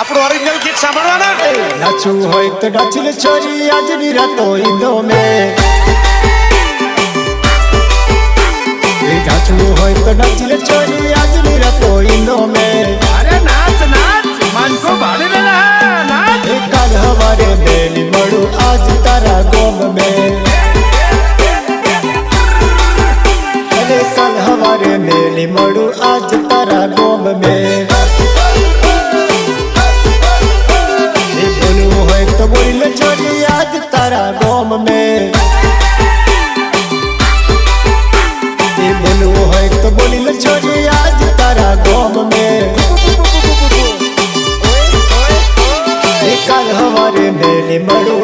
આપણું ઓરિજિનલ ગીત સાંભળવાના? નાચું હોય તો નાચી લે છોરી આજની રાતો ઈંદો મે. એ નાચવું હોય તો નાચી લે છોરી આજની રાતો ઈંદો મે. અરે નાચ નાચ માનકો ભાડી લેલા નાચ. કાલ હવારે બેલી મળું આજ તારા ગોમ મે. અરે કાલ હવારે મેલી મળું આજ તારા ગોમ મે. બોલવું હોય તો બોલી લે છોરી આજ તારા ગોમ મે કાલ હવારે મેલી મળું